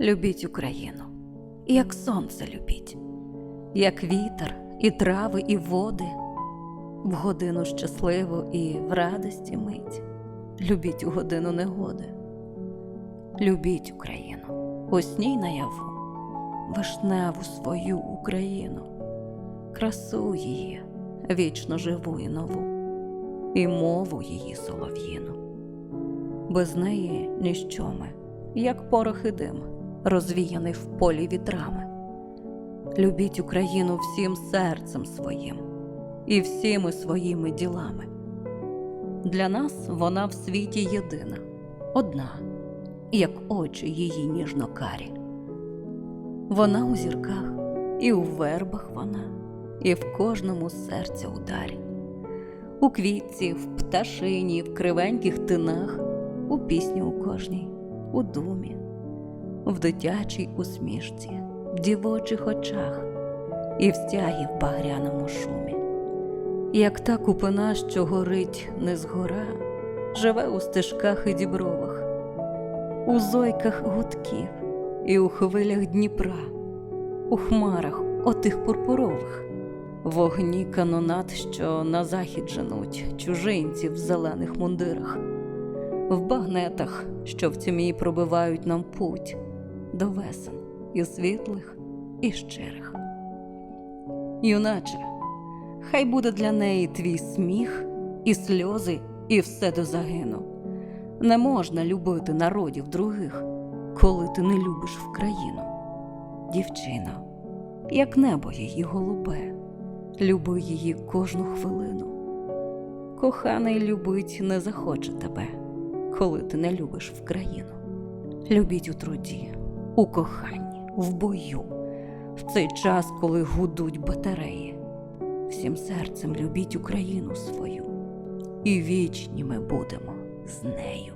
Любіть Україну, як сонце любіть, як вітер, і трави, і води, в годину щасливу і в радості мить. Любіть у годину негоди. Любіть Україну, усній наяву, вишневу свою Україну, красу її, вічно живу і нову, і мову її солов'їну. Без неї ніщо ми, як порох і розвіяний в полі вітрами. Любіть Україну всім серцем своїм і всіми своїми ділами. Для нас вона в світі єдина, одна, як очі її ніжно карі. Вона у зірках, і у вербах вона, і в кожному серця ударі, у квітці, в пташині, в кривеньких тинах, у пісні у кожній, у думі, в дитячій усмішці, в дівочих очах і в стягі в багряному шумі. Як та купина, що горить не згора, живе у стежках і дібровах, у зойках гудків і у хвилях Дніпра, у хмарах отих пурпурових, вогні канонат, що на захід женуть чужинці в зелених мундирах, в багнетах, що в тьмі пробивають нам путь до весен і світлих, і щирих. Юначе, хай буде для неї твій сміх, і сльози, і все до загину. Не можна любити народів других, коли ти не любиш в країну. Дівчина, як небо її голубе, люби її кожну хвилину. Коханий любить не захоче тебе, коли ти не любиш в країну. Любіть у труді, у коханні, в бою, в цей час, коли гудуть батареї. Всім серцем любіть Україну свою, і вічні ми будемо з нею.